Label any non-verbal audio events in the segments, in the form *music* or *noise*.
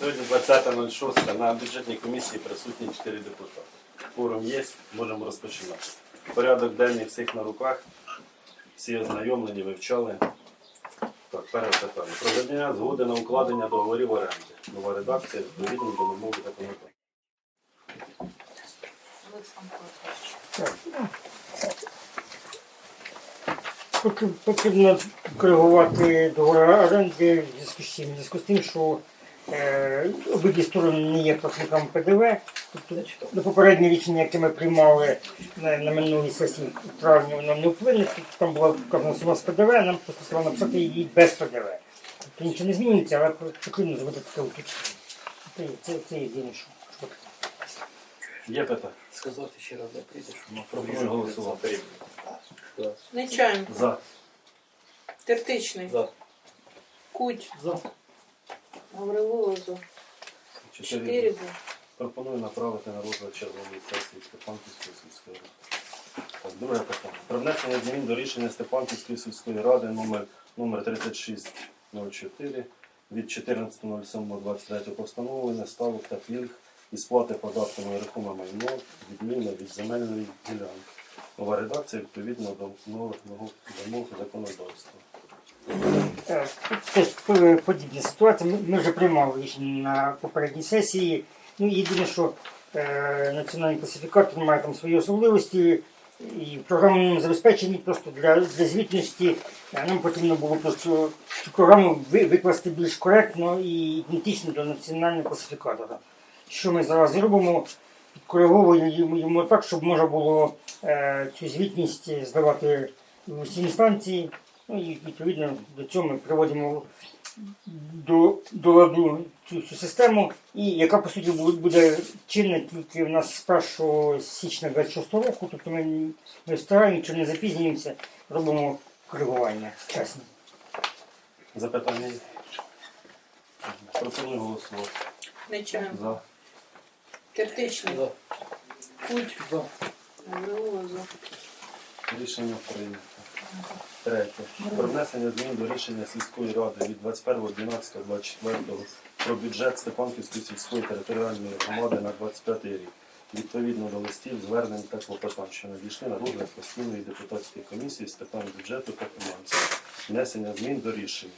Сьогодні 20.06 на бюджетній комісії присутні 4 депутати. Форум є, можемо розпочинати. Порядок денний всіх на руках, всі ознайомлені, вивчали. Так, перше питання. Про згоди на укладення договорів оренди. Нова редакція, відповідно до вимоги законодавства. Потрібно коригувати договори оренди в зв'язку з тим, що обидві сторони не є платниками ПДВ. Тобто до попереднє рішення, яке ми приймали на, на минулій сесії в травні, воно не вплине. Тут Там була вказана сума з ПДВ, нам просто написати її без ПДВ. Тобто нічого не зміниться, але потрібно зробити таке уточнення. Це, це, це єдине, що. Є питання? Сказати ще раз, де прийдеш. Пропоную голосувати. Нечаєв, За. Тертичний, За. Куть, За. Гаврилова, за. Чотири. За. Пропоную направити на розгляд чергової сесії Степанківської сільської ради. Так, друге питання. Про внесення змін до рішення Степанківської сільської ради номер, номер 3604 від 14.07.23 постановлення ставок та пільг і сплати податку на нерухоме майно відмінно від земельної ділянки. Нова редакція відповідно до нових вимог законодавства. Е, Теж е, подібна ситуація. Ми- вже приймали рішення на попередній сесії. Ну, єдине, що е, національний класифікатор має там свої особливості. І в програмному забезпеченні просто для, для звітності нам потрібно було просто цю програму викласти більш коректно і ідентично до національного класифікатора. Що ми зараз зробимо? Підкориговуємо йому так, щоб можна було е, цю звітність здавати в усі інстанції. Ну і відповідно до цього ми приводимо до, до ладу цю, цю систему, і яка по суті буде, чинна тільки в нас з 1 січня 26 року. Тобто ми не стараємо, нічого не запізнюємося, робимо коригування чесно. Запитання? Пропоную голосувати. Нечаєв, За. Тертичний, За. Куть, за. Рішення прийнято. Третє. Про внесення змін до рішення сільської ради від 21.12.24 про бюджет Степанківської сільської територіальної громади на 25 рік. Відповідно до листів, звернень та клопотань, що надійшли на розгляд постійної депутатської комісії з питань бюджету та фінансів. Внесення змін до рішення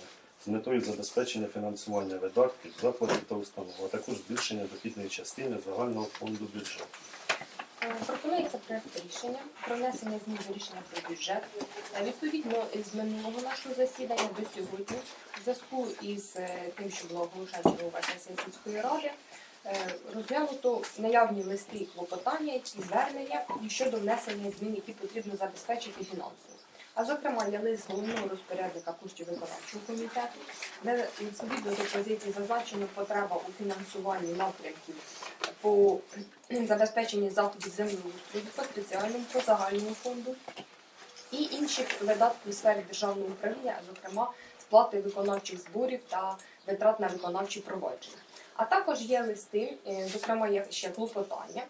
з метою забезпечення фінансування видатків, закладів та установ, а також збільшення дохідної частини загального фонду бюджету. Е, Пропонується проект рішення про внесення змін до рішення про бюджет. Е, Відповідно з минулого нашого засідання до сьогодні, в зв'язку із е, тим, що була оголошена чергова сесія сільської ради, розглянуто наявні листи і клопотання і звернення щодо внесення змін, які потрібно забезпечити фінансово. А зокрема, є лист головного розпорядника коштів виконавчого комітету, де відповідно до позиції зазначено потреба у фінансуванні напрямків по *clears throat* забезпеченні заходів землеустрою по спеціальному по загальному фонду і інших видатків у сфері державного управління, а зокрема сплати виконавчих зборів та витрат на виконавчі провадження. А також є листи, е, зокрема є ще клопотання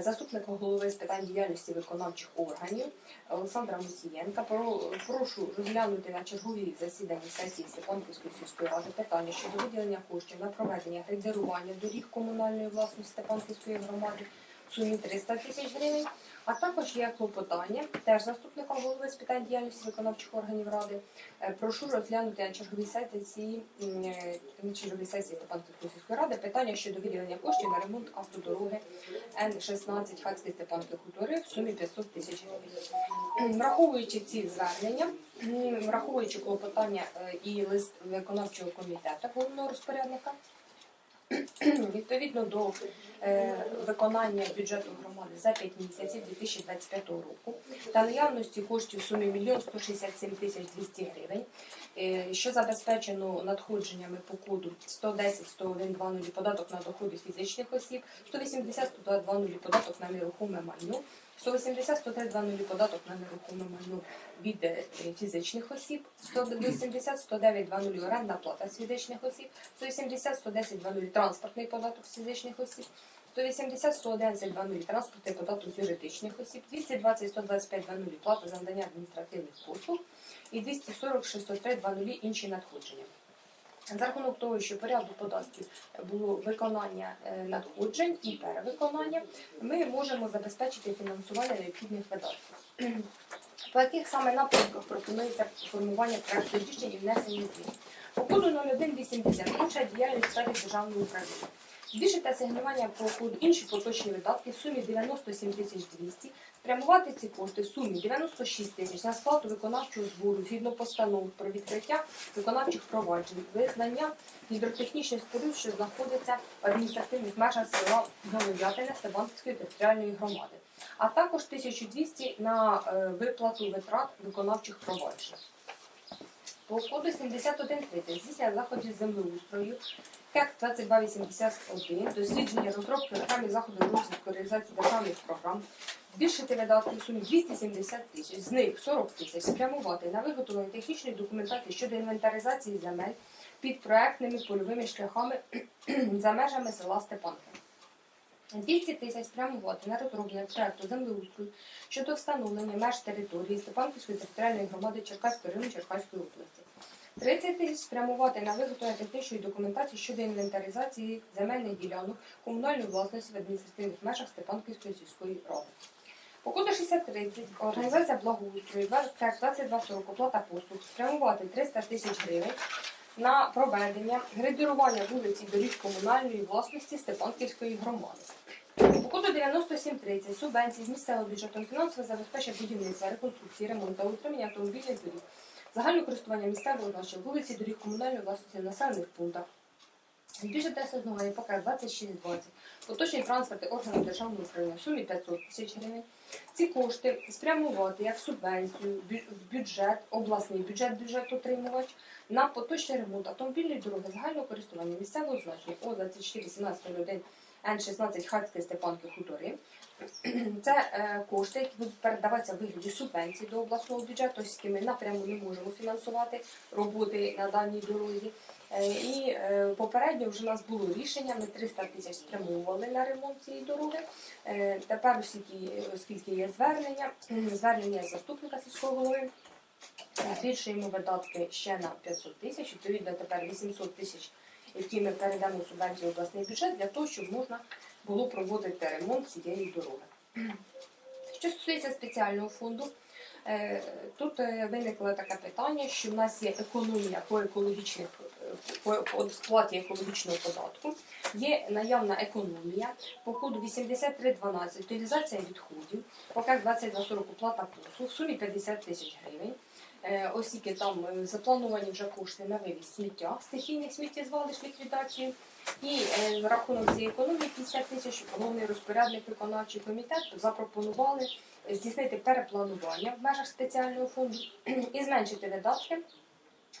заступника голови з питань діяльності виконавчих органів Олександра Мусієнка. Прошу розглянути на черговій засіданні сесії Степанківської сільської ради питання щодо виділення коштів на проведення грейдерування доріг комунальної власності Степанківської громади в сумі 300 тисяч гривень. А також є клопотання теж заступника голови з питань діяльності виконавчих органів ради. Е, Прошу розглянути на черговій сесії е, на черговій сесії Степанківської ради питання щодо виділення коштів на ремонт автодороги Н-16 Хацькі Степанки Хутори в сумі 500 тисяч гривень. Враховуючи ці звернення, враховуючи клопотання е, і лист виконавчого комітету головного розпорядника, *clears throat* відповідно до е, виконання бюджету громади за 5 місяців 2025 року та наявності коштів в сумі 1 167 тисяч 200 гривень, е, що забезпечено надходженнями по коду 110 101 20 податок на доходи фізичних осіб, 180 102 20 податок на нерухоме майно, 180 103 20 податок на нерухоме майно від е, фізичних осіб, 180 109 20 орендна плата з фізичних осіб, 180 110 20 транспортний податок з фізичних осіб, 180 111 20 транспортний податок з юридичних осіб, 220 125 20 плата за надання адміністративних послуг і 240 603 20 інші надходження. За рахунок того, що по ряду податків було виконання е, надходжень і перевиконання, ми можемо забезпечити фінансування необхідних видатків. По яких саме напрямках пропонується формування проекту рішень і внесення змін? По коду 0180 інша діяльність сфері державного управління. Збільшити асигнування по коду інші поточні видатки в сумі 97 тисяч 200, спрямувати ці кошти в сумі 96 тисяч на сплату виконавчого збору згідно постанов про відкриття виконавчих проваджень, визнання гідротехнічних споруд, що знаходяться в адміністративних межах села Голов'ятине Стебанківської територіальної громади, а також 1200 на е, виплату витрат виконавчих проваджень. По коду 7130 здійснення заходів землеустрою, КЕК 2281, дослідження розробки окремих заходів розвитку реалізації державних програм, збільшити видатки в сумі 270 тисяч, з них 40 тисяч спрямувати на виготовлення технічної документації щодо інвентаризації земель під проектними польовими шляхами *clears throat* за межами села Степанки. 200 тисяч спрямувати на розроблення проекту землеустрою щодо встановлення меж території Степанківської територіальної громади Черкаської району Черкаської області. 30 тисяч спрямувати на виготовлення технічної документації щодо інвентаризації земельних ділянок комунальної власності в адміністративних межах Степанківської сільської ради. По коду 6030 організація благоустрою 2240 оплата послуг спрямувати 300 тисяч гривень на проведення грейдерування вулиці доріг комунальної власності Степанківської громади. У коду 9730 субвенції з місцевого бюджету фінансово забезпечення будівництва, реконструкції, ремонту та утримання автомобільних доріг, загальне користування місцевого значення, вулиці доріг комунальної власності населених пунктах. Збільшити асигнування ПК 2620, поточні транспорти органів державного управління в сумі 500 тисяч гривень. Ці кошти спрямувати як субвенцію в бюджет, обласний бюджет бюджетотримувач на поточний ремонт автомобільної дороги загального користування місцевого значення О 24 1701 Н16 Хацьке Степанки Хутори. Це е, кошти, які будуть передаватися в вигляді субвенцій до обласного бюджету, оскільки ми напряму не можемо фінансувати роботи на даній дорозі. Е, І е, попередньо вже у нас було рішення, ми 300 тисяч спрямовували на ремонт цієї дороги. Е, Тепер, оскільки, є звернення, звернення заступника сільського голови, збільшуємо видатки ще на 500 тисяч, відповідно тепер 800 тисяч, які ми передамо субвенцію обласний бюджет для того, щоб можна було проводити ремонт цієї дороги. Що стосується спеціального фонду, тут е, виникло таке питання, що в нас є економія по екологічних е, по, сплаті екологічного податку. Є наявна економія по коду 8312 утилізація відходів, поки 2240 оплата послуг в сумі 50 тисяч гривень. Е, Оскільки там е, заплановані вже кошти на вивіз сміття, стихійних сміттєзвалищ ліквідацію. І е, рахунок цієї економії 50 тисяч головний розпорядник виконавчий комітет запропонували здійснити перепланування в межах спеціального фонду і зменшити видатки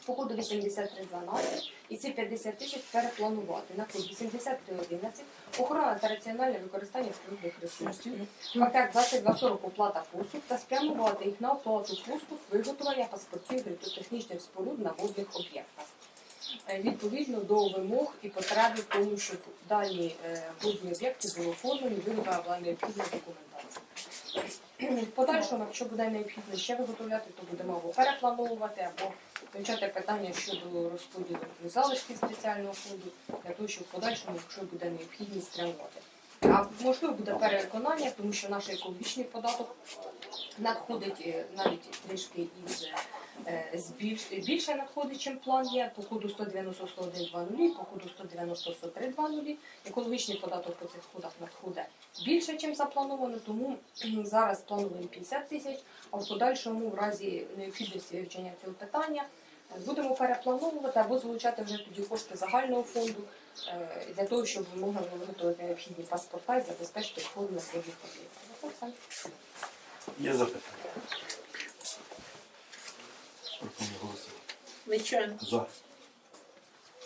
по коду 8312 і ці 50 тисяч перепланувати на код 8311 охорона та раціональне використання природних ресурсів, пакет 2240 оплата послуг та спрямувати їх на оплату послуг виготовлення паспортів гідротехнічних споруд на водних об'єктах. Е, Відповідно до вимог і потреби тому, щоб дані е, водні об'єкти були оформлені, виготовлена необхідна документація. В подальшому, якщо буде необхідно ще виготовляти, то будемо або переплановувати, або вивчати питання щодо розподілу залишків спеціального фонду, для того, щоб в подальшому, якщо буде необхідність, тренувати. А можливо буде переконання, тому що наш екологічний податок надходить е, навіть трішки із е, більше надходить, чим план є, по коду 190-101-20, по коду 190-103-20. Екологічний податок по цих кодах надходить більше, ніж заплановано, тому зараз плануємо 50 тисяч, а в подальшому, в разі необхідності вивчення цього питання, е, будемо переплановувати або залучати вже тоді кошти загального фонду е, для того, щоб ми могли виготовити необхідні паспорта і забезпечити входу на своїх об'єктів. Є запитання? Нечаєнко, За.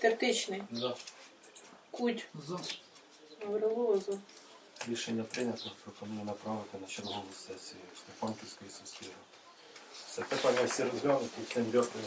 Тертичний. За. Куть, За. Гаврилова за. Рішення прийнято. Пропоную направити на чергову сесію Степанківської сільської. Все питання всі розглянуті. Всім дякую.